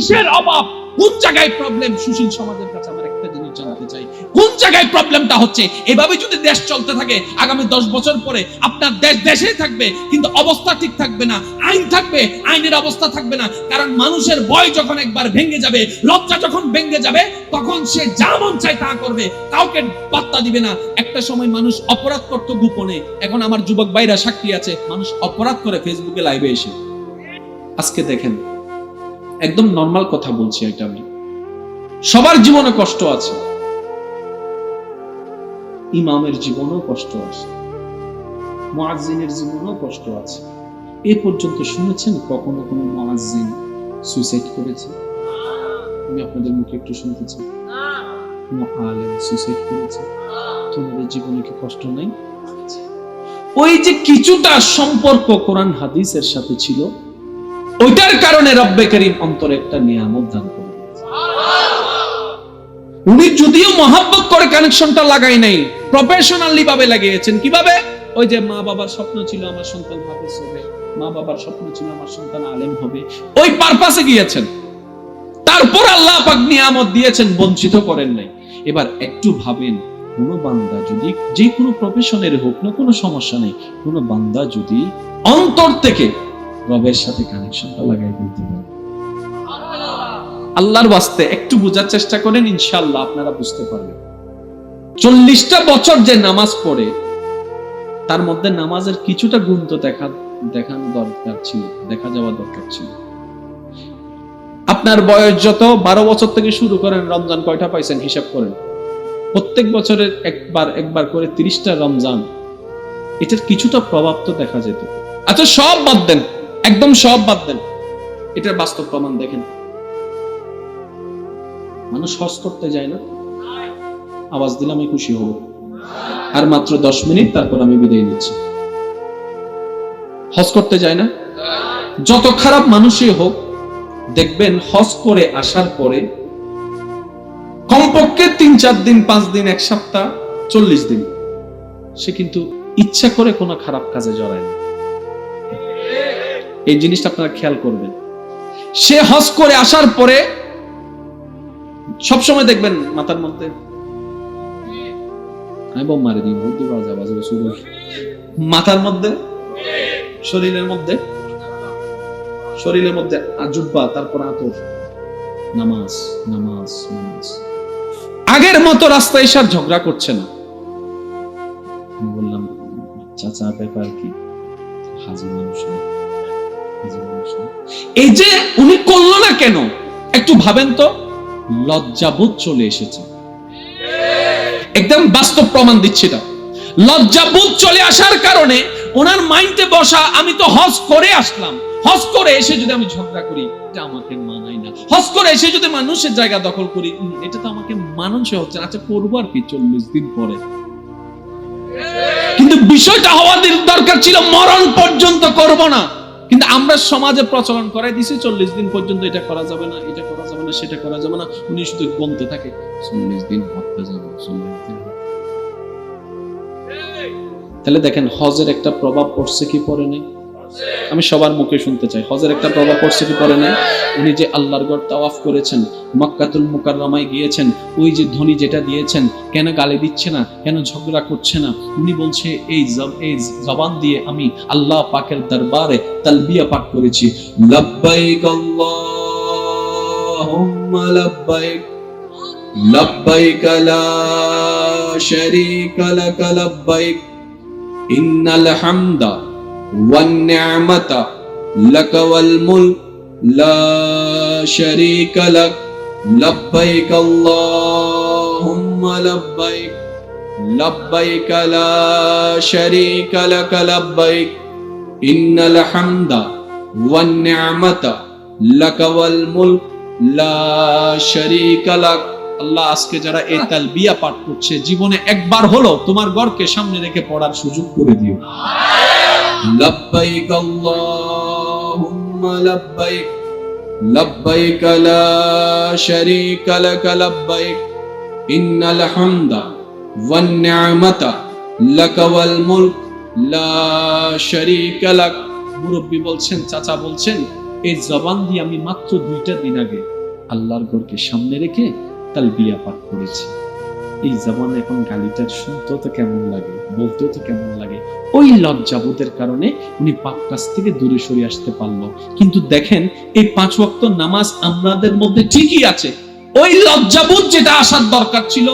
কিসের অভাব? কোন জায়গায় প্রবলেম সুশীল সমাজের কাছে আমার একটা জিনিস জানতে চাই। কোন জায়গায় প্রবলেমটা হচ্ছে? এভাবে যদি দেশ চলতে থাকে, আগামী দশ বছর পরে আপনার দেশ দেশেই থাকবে, কিন্তু অবস্থা ঠিক থাকবে না, আইন থাকবে, আইনের অবস্থা থাকবে না, কারণ মানুষের ভয় যখন একবার ভেঙে যাবে, লজ্জা যখন ভেঙে যাবে, তখন সে যা মন চায় তা করবে, কাউকে পাত্তা দিবে না। একটা সময় মানুষ অপরাধ করতো গোপনে, এখন আমার যুবক ভাইরা সাক্ষী আছে, মানুষ অপরাধ করে ফেসবুকে লাইভে এসে। আজকে দেখেন একদম নর্মাল কথা বলছি এটা আমি। সবার জীবনে কষ্ট আছে। ইমামের জীবনেও কষ্ট আছে। মুয়াজ্জিনের জীবনেও কষ্ট আছে। এ পর্যন্ত শুনেছেন কখনো কোনো মুয়াজ্জিন সুইসাইড করেছে? আমি আপনাদের মুখে একটু শুনতে চাই সুইসাইড করেছে? তোমাদের জীবনে কি কষ্ট নাই? ওই যে কিছুটা সম্পর্ক কোরআন হাদিসের সাথে ছিল ওইটার কারণে রব্বে করিম অন্তরে একটা নিয়ামত দান করে উনি যদিও মহাব্বত করে কানেকশনটা লাগাই নাই প্রফেশনালি ভাবে লাগিয়েছেন। কীভাবে? ওই যে মা বাবার স্বপ্ন ছিল আমার সন্তান হাফেজ হবে মা বাবার স্বপ্ন ছিল আমার সন্তান আলেম হবে, ওই পারপাসে গিয়েছেন। তারপর আল্লাহ পাক নিয়ামত দিয়েছেন, বঞ্চিত করেন নাই। এবার একটু ভাবেন, কোন বান্দা যদি, যে কোনো প্রফেশনের হোক না কোনো সমস্যা নেই, কোন বান্দা যদি অন্তর থেকে রবের সাথে কানেকশনটা লাগাই দিতে পারে। আল্লাহর বাস্তে একটু বোঝার চেষ্টা করেন, ইনশাআল্লাহ আপনারা বুঝতে পারবেন। চল্লিশটা বছর যে নামাজ পড়ে, তার মধ্যে নামাজের কিছুটা গুণ তো দেখা, দেখানো দরকার ছিল, দেখা যাওয়া দরকার ছিল। আপনার বয়স যত, বারো বছর থেকে শুরু করেন, রমজান কয়টা পাইছেন হিসাব করেন? প্রত্যেক বছরের একবার একবার করে তিরিশটা রমজান, এটার কিছুটা প্রভাব তো দেখা যেত। আচ্ছা সব বাদ দেন। একদম সব বাদ দেন। এটার বাস্তব প্রমাণ দেখেন। মানুষ হজ করতে যায় না। আওয়াজ দিলে আমি খুশি হব। আর মাত্র দশ মিনিট, তারপর আমি বিদায় নিচ্ছি। হজ করতে যায় না। যত খারাপ মানুষই হোক, দেখবেন হজ করে আসার পরে কমপক্ষে তিন চার দিন, পাঁচ দিন, এক সপ্তাহ, চল্লিশ দিন, সে কিন্তু ইচ্ছা করে কোনো খারাপ কাজে জড়ায় না। এই জিনিসটা আপনারা খেয়াল করবেন। সে হজ করে আসার পরে সবসময় দেখবেন মাথার মধ্যে মারি দিই ভর্তি করা যাবে মাথার মধ্যে, শরীরের মধ্যে শরীরের মধ্যে আজুব্বা, তারপর আতর, নামাজ নামাজ নামাজ। আগের মতো রাস্তায় এসে ঝগড়া করছে না। বললাম, চাচা, ব্যাপার কি? হাজি মানুষ। এই যে উনি করল না কেন? একটু ভাবেন তো। লজ্জাবোধ চলে এসেছে। একদম বাস্তব প্রমাণ দিচ্ছি এটা। লজ্জাবোধ চলে আসার কারণে ওনার মাইন্ডে বসা আমি তো হজ করে আসলাম। হজ করে এসে যদি আমি ঝগড়া করি, এটা আমাকে মানাই না। হজ করে এসে যদি মানুষের জায়গা দখল করি এটা তো আমাকে মানানসই হচ্ছে না। আচ্ছা করব আর কি চল্লিশ দিন পরে। কিন্তু বিষয়টা হওয়া দরকার ছিল, মরণ পর্যন্ত করব না। কিন্তু আমরা সমাজে প্রচলন করাই দিছি, চল্লিশ দিন পর্যন্ত এটা করা যাবে না, এটা করা যাবে না, সেটা করা যাবে না। উনি শুধু গমতে থাকে, চল্লিশ দিন হতে যাবে, চল্লিশ দিন তাহলে দেখেন, হজের একটা প্রভাব পড়ছে কি পড়ে নেই? আমি সবার মুখে শুনতে চাই। হজের একটা প্রভাব পড়ছে কি পড়ে নাই? উনি যে আল্লাহর গড় তাওয়াফ করেছেন, মক্কাতুল মুকাররমায় গিয়েছেন, ওই যে ধ্বনি যেটা দিয়েছেন, কেন গালি দিচ্ছে না, কেন ঝগড়া করছে না? উনি বলছে, এই এই জবান দিয়ে আমি আল্লাহ পাকের দরবারে তালবিয়া পাঠ করেছি। লব্বাইক আল্লাহুম্মা লব্বাইক লব্বাইক লা শারীকা লাক, লব্বাইক, ইন্নাল হামদা والنعمت لك والملک لا شریک لك. لبیک اللہم لبیک لبیک لا شریک لك. لبیک ان الحمد والنعمت لك والملک لا شریک لك. আল্লাহ আজকে যারা এই তালবিয়া পাঠ করছে জীবনে একবার হলো তোমার গড়কে সামনে রেখে পড়ার সুযোগ করে দিও لبيك اللهم لبيك لبيك لا شريك لك لبيك إن الحمد والنعمة لك والملك لا شريك لك মুরব্বী বলছেন চাচা বলছেন এই জবান দিয়ে আমি মাত্র দুইটা দিন আগে আল্লাহর ঘরকে সামনে রেখে তাল বিয়া পাঠ করেছি। এই জবান এখন গালিটার শুনতেও তো কেমন লাগে, বলতেও তো কেমন লাগে। ওই লজ্জাবোধের কারণে উনি পাপ কাজ থেকে দূরে সরে আসতে পারল। কিন্তু দেখেন, এই পাঁচ ওয়াক্ত নামাজ আমাদের মধ্যে ঠিকই আছে। ওই লজ্জাবোধ যেটা আসার দরকার ছিল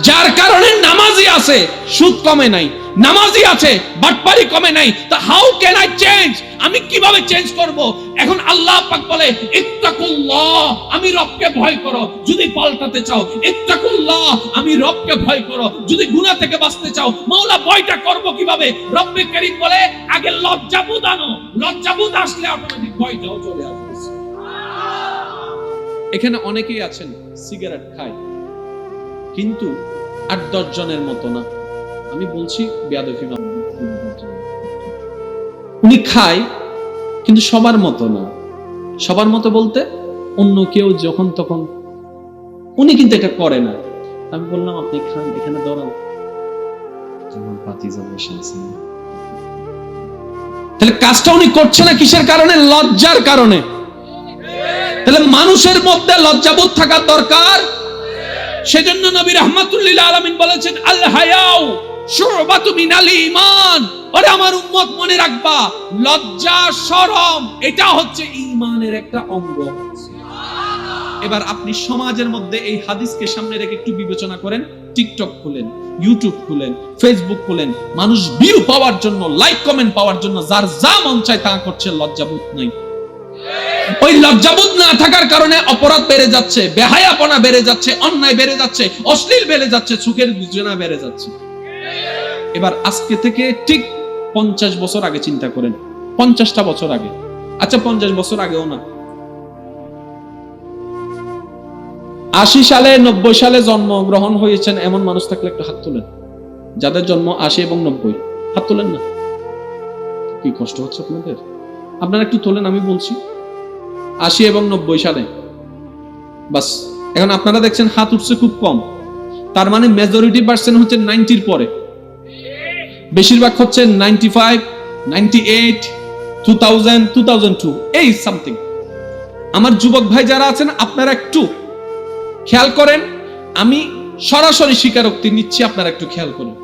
যার কারণে নামাজি আছে, সুদ কমে নাই, নামাজি আছে, বাটপারি কমে নাই, তা হাউ ক্যান আই চেঞ্জ আমি কীভাবে চেঞ্জ করব? এখন আল্লাহ পাক বলে, ইত্তাকুল্লাহ, আমি রবকে ভয় করো, যদি পাল্টাতে চাও, ইত্তাকুল্লাহ, আমি রবকে ভয় করো, যদি গুনাহ থেকে বাঁচতে চাও, মাওলা ভয়টা করব কীভাবে? রব্বে করিম বলে, আগে লজ্জাবোধ আনো লজ্জাবোধ আসলে অটোমেটিক ভয়টাও চলে আসবে। এখানে অনেকেই আছেন, সিগারেট খায়। কিন্তু আট দশ জনের মতো না। আমি বলছি বেয়াদফি উনি খায়, কিন্তু সবার মতো না। সবার মতো বলতে অন্য কেউ যখন তখন উনি কিন্তু এটা করে না। আমি বললাম, আপনি খান, এখানে দাঁড়ান। তাহলে কাজটা উনি করছে না কিসের কারণে? লজ্জার কারণে। তাহলে মানুষের মধ্যে লজ্জাবোধ থাকার দরকার। সেজন্য নবী রহমাতুল্লিল আলামিন বলেছেন আল অঙ্গ। এবার আপনি সমাজের মধ্যে এই হাদিসকে সামনে রেখে একটু বিবেচনা করেন, টিকটক খুলেন, ইউটিউব খুলেন, ফেসবুক খুলেন, মানুষ ভিউ পাওয়ার জন্য লাইক কমেন্ট পাওয়ার জন্য, যার যা মন চায় তা করছে লজ্জাবোধ নাই। ওই লজ্জাবোধ না থাকার কারণে অপরাধ বেড়ে যাচ্ছে, বেহায়াপনা বেড়ে যাচ্ছে, অন্যায় বেড়ে যাচ্ছে, অশ্লীল বেড়ে যাচ্ছে, সুখের জনা বেড়ে যাচ্ছে। এবার আজকে থেকে ঠিক পঞ্চাশ বছর আগে চিন্তা করেন, পঞ্চাশটা বছর আগে। আচ্ছা পঞ্চাশ বছর আগেও না। আশি সালে, নব্বই সালে জন্মগ্রহণ হয়েছেন এমন মানুষ থাকলে একটু হাত তোলেন। যাদের জন্ম আশি এবং নব্বই। হাত তোলেন না। কি কষ্ট হচ্ছে আপনাদের? আপনারা একটু তোলেন, আমি বলছি। আশি এবং নব্বই সালে। বাস, এখন আপনারা দেখছেন হাত উঠছে খুব কম। তার মানে মেজরিটি পার্সেন্ট হচ্ছে নাইনটির পরে। বেশিরভাগ হচ্ছে ninety five ninety eight two thousand two thousand two এই সামথিং আমার যুবক ভাই যারা আছেন, আপনারা একটু খেয়াল করেন, আমি সরাসরি স্বীকারোক্তি নিচ্ছি, আপনারা একটু খেয়াল করুন।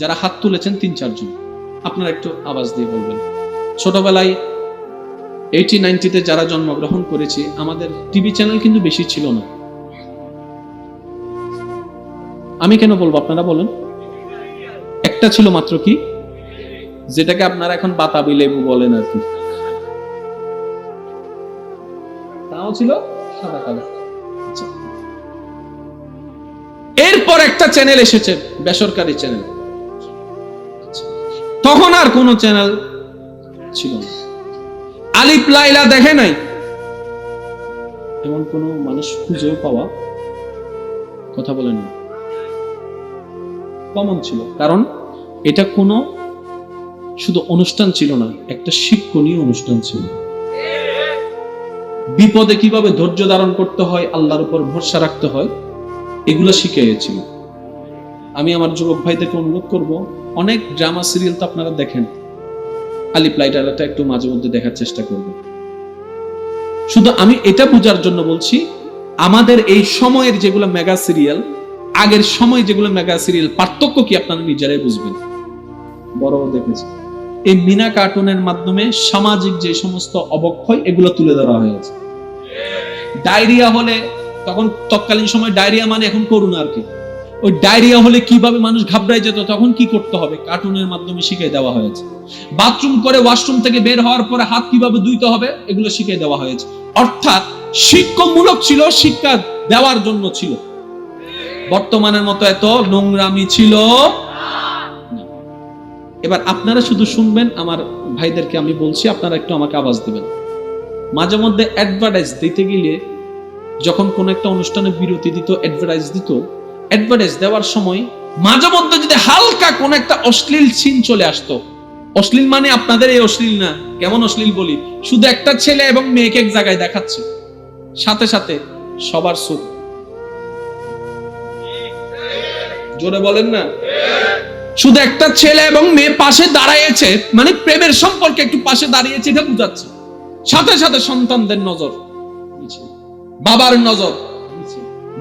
যারা হাত তুলেছেন তিন চারজন, আপনারা একটু আওয়াজ দিয়ে বলবেন। ছোটবেলায় এইটি নাইনটিতে যারা জন্মগ্রহণ করেছি, আমাদের টিভি চ্যানেল কিন্তু বেশি ছিল না। আমি কেন বলব, আপনারা বলেন। একটা ছিল মাত্র কি? যেটাকে আপনারা এখন বাতাবি লেবু বলেন আর কি। তাও ছিল সাদা কালো আচ্ছা। এরপর একটা চ্যানেল এসেছে, বেসরকারি চ্যানেল। তখন আর কোনো চ্যানেল ছিল না। আলিফ লাইলা দেখে নাই। এমন কোন মানুষ খুঁজেও পাওয়া কথা বলে না কমন ছিল, কারণ এটা কোনো শুধু অনুষ্ঠান ছিল না, একটা শিক্ষণীয় অনুষ্ঠান ছিল। বিপদে কীভাবে ধৈর্য ধারণ করতে হয়, আল্লাহর উপর ভরসা রাখতে হয়, এগুলো শিখিয়েছিল আমি আমার যুবক ভাইদেরকে অনুরোধ করব, অনেক ড্রামা সিরিয়াল তো আপনারা দেখেন আলিপ লাইটারটা একটু মাঝে মধ্যে দেখার চেষ্টা করব। শুধু আমি এটা বোঝার জন্য বলছি, আমাদের এই সময়ের যেগুলো মেগা সিরিয়াল আগের সময় যেগুলো মেগা সিরিয়াল পার্থক্য কি আপনারা নিজেরাই বুঝবেন? বড় দেখেছি। এই মিনা কার্টুনের মাধ্যমে সামাজিক যে সমস্ত অবক্ষয়, এগুলো তুলে ধরা হয়েছে। ডায়রিয়া হলে তখন তৎকালীন সময় ডায়রিয়া মানে এখন করুন আর কি। ওই ডায়রিয়া হলে কীভাবে মানুষ ঘাবড়ায় যেত, তখন কি করতে হবে? কার্টুনের মাধ্যমে শিখিয়ে দেওয়া হয়েছে। বাথরুম করে ওয়াশরুম থেকে বের হওয়ার পরে হাত কীভাবে ধুইতে হবে, এগুলো শিখিয়ে দেওয়া হয়েছে। অর্থাৎ শিক্ষামূলক ছিল, শিক্ষা দেওয়ার জন্য ছিল। বর্তমানের মতো এত নোংরামি ছিল এবার আপনারা শুধু শুনবেন, আমার ভাইদেরকে আমি বলছি, আপনারা একটু আমাকে আওয়াজ দিবেন। মাঝে মধ্যে অ্যাডভার্টাইজ দিতে গেলে যখন কোন একটা অনুষ্ঠানে বিরতি দিত অ্যাডভার্টাইজ দিত অ্যাডভার্টাইজ দেওয়ার সময় মাঝে মধ্যে যদি হালকা কোন একটা অশ্লীল সিন চলে আসতো। অশ্লীল মানে আপনাদের এই অশ্লীল না, কেমন অশ্লীল বলি? শুধু একটা ছেলে এবং মেয়েকে এক জায়গায় দেখাচ্ছে। সাথে সাথে সবার সুখ। জোরে বলেন না? শুধু একটা ছেলে এবং মেয়ে পাশে দাঁড়াইছে মানে প্রেমের সম্পর্কে একটু পাশে দাঁড়িয়েছে, এটা বুঝাচ্ছে। সাথে সাথে সন্তানদের নজর বাবার নজর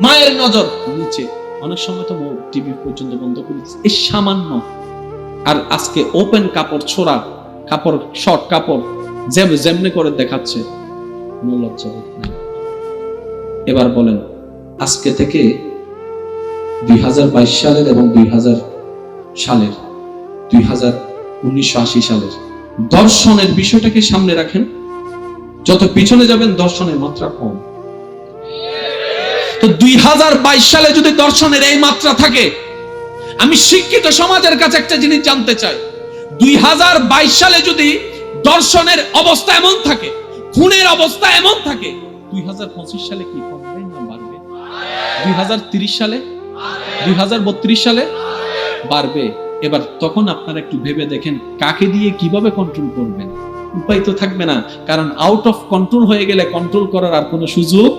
মায়ের নজর নিচে। অনেক সময় তো টিভি পর্যন্ত বন্ধ করে এই সামান্য। আর আজকে ওপেন কাপড়, ছোড়া কাপড় শর্ট কাপড়, যেম যেমনি করে দেখাচ্ছে এবার বলেন, আজকে থেকে দুই হাজার বাইশ সালের এবং দুই হাজার সালের, দুই সালের, দর্শনের বিষয়টাকে সামনে রাখেন। যত পিছনে যাবেন, দর্শনের মাত্রা কম। তো দুই সালে যদি দর্শনের এই মাত্রা থাকে, আমি শিক্ষিত সমাজের কাছে একটা জিনিস জানতে চাই। দুই সালে যদি দর্শনের অবস্থা এমন থাকে, খুনের অবস্থা এমন থাকে, দুই সালে কি কমবে না বাড়বে? দুই সালে? দুই সালে? বাড়বে। এবার তখন আপনারা একটু ভেবে দেখেন, কাকে দিয়ে কীভাবে কন্ট্রোল করবেন? উপায় তো থাকবে না। কারণ আউট অফ কন্ট্রোল হয়ে গেলে কন্ট্রোল করার আর কোনো সুযোগ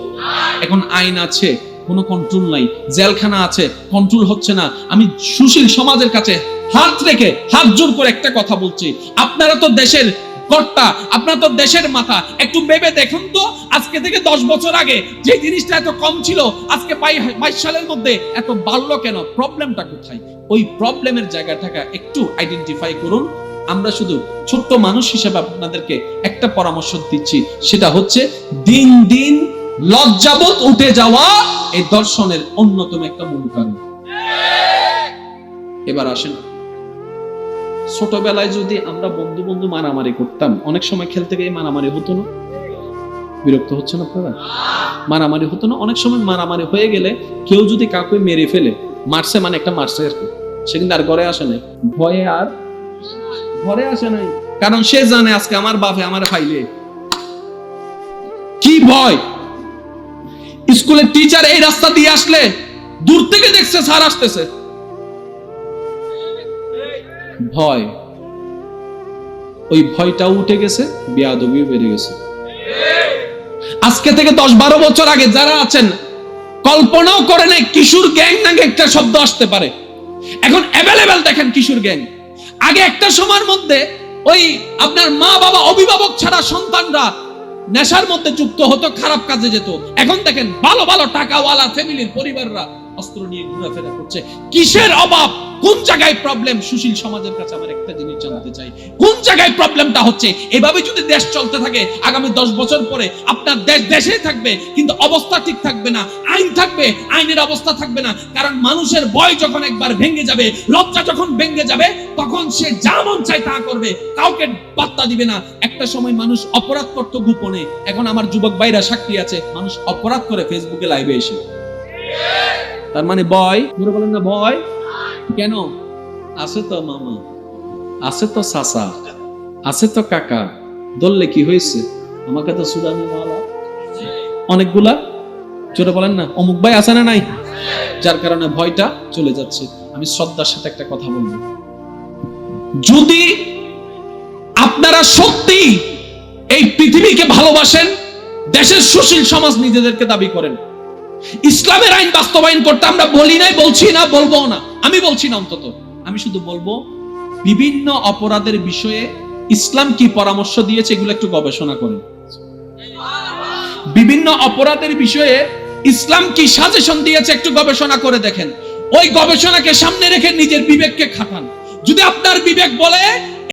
এখন আইন আছে, কোনো কন্ট্রোল নাই। জেলখানা আছে কন্ট্রোল হচ্ছে না। আমি সুশীল সমাজের কাছে হাত রেখে, হাত জোর করে একটা কথা বলছি। আপনারা তো দেশের কর্তা, আপনারা তো দেশের মাথা। একটু ভেবে দেখুন তো, আজকে থেকে দশ বছর আগে যে জিনিসটা এত কম ছিল, আজকে বাইশ সালের মধ্যে এত বাড়লো কেন? প্রবলেমটা কোথায়? ওই প্রবলেমের জায়গাটাকে একটু আইডেন্টিফাই করুন। আমরা শুধু ছোট্ট মানুষ হিসেবে আপনাদেরকে একটা পরামর্শ দিচ্ছি। সেটা হচ্ছে দিন দিন লজ্জাবোধ উঠে যাওয়া এই দর্শনের অন্যতম একটা মূল কারণ। এবার আসেন। ছোটবেলায় যদি আমরা বন্ধু বন্ধু মারামারি করতাম, অনেক সময় খেলতে গিয়ে মারামারি হতো না? বিরক্ত হচ্ছে না আপনারা? মারামারি হতো না? অনেক সময় মারামারি হয়ে গেলে কেউ যদি কাউকে মেরে ফেলে, মারছে মানে একটা মারছে আর কি। কিন্তু আর ঘরে আসে নাই। ভয়ে আর ঘরে আসে নাই। কারণ সে জানে আজকে আমার বাপে আমার ফাইলে কি ভয়? স্কুলের টিচার এই রাস্তা দিয়ে আসলে দূর থেকে দেখছে, স্যার আসতেছে। ভয়। ওই ভয়টা উঠে গেছে, বেয়াদবিও বেড়ে গেছে। আজকে থেকে দশ বারো বছর আগে যারা আছেন, কল্পনাও করে নাই কিশোর গ্যাং নাকি একটা শব্দ আসতে পারে। এখন অ্যাভেলেবেল দেখেন কিশোর গ্যাং। আগে একটা সময়ের মধ্যে ওই আপনার মা বাবা অভিভাবক ছাড়া সন্তানরা নেশার মধ্যে যুক্ত হতো, খারাপ কাজে যেত। এখন দেখেন ভালো ভালো টাকাওয়ালা ফ্যামিলির পরিবাররা অস্ত্র নিয়ে ঘোরাফেরা করছে। কিসের অভাব? কোন জায়গায় প্রবলেম সুশীল সমাজের কাছে আমার একটা জিনিস জানতে চাই। কোন জায়গায় প্রবলেমটা হচ্ছে? এভাবে যদি দেশ চলতে থাকে, আগামী দশ বছর পরে আপনার দেশ দেশে থাকবে, কিন্তু অবস্থা ঠিক থাকবে না, আইন থাকবে, আইনের অবস্থা থাকবে না, কারণ মানুষের ভয় যখন একবার ভেঙে যাবে, লজ্জা যখন ভেঙে যাবে, তখন সে যা মন চায় তা করবে, কাউকে পাত্তা দিবে না। একটা সময় মানুষ অপরাধ করত গোপনে, এখন আমার যুবক ভাইরা সাক্ষী আছে, মানুষ অপরাধ করে ফেসবুকে লাইভে এসে। তার মানে বয় বলেন না বয় কেন? আছে তো মামা? আছে তো সাসা আছে তো কাকা। দললে কি হয়েছে? আমাকে তো সুদানি অনেকগুলা? জোরে বলেন না। অমুক ভাই আছে না নাই? যার কারণে ভয়টা চলে যাচ্ছে। আমি শ্রদ্ধার সাথে একটা কথা বলব। যদি আপনারা সত্যি এই পৃথিবীকে ভালোবাসেন, দেশের সুশীল সমাজ নিজেদেরকে দাবি করেন। ইসলামের আইন বাস্তবায়ন করতে আমরা বলি নাই, বলছি না, বলব না। আমি বলছি না অন্তত। আমি শুধু বলব, বিভিন্ন অপরাধের বিষয়ে ইসলাম কি পরামর্শ দিয়েছে এগুলো একটু গবেষণা করেন। বিভিন্ন অপরাধের বিষয়ে ইসলাম কি সাজেশন দিয়েছে একটু গবেষণা করে দেখেন। ওই গবেষণাকে সামনে রেখে নিজের বিবেককে খাটান। যদি আপনার বিবেক বলে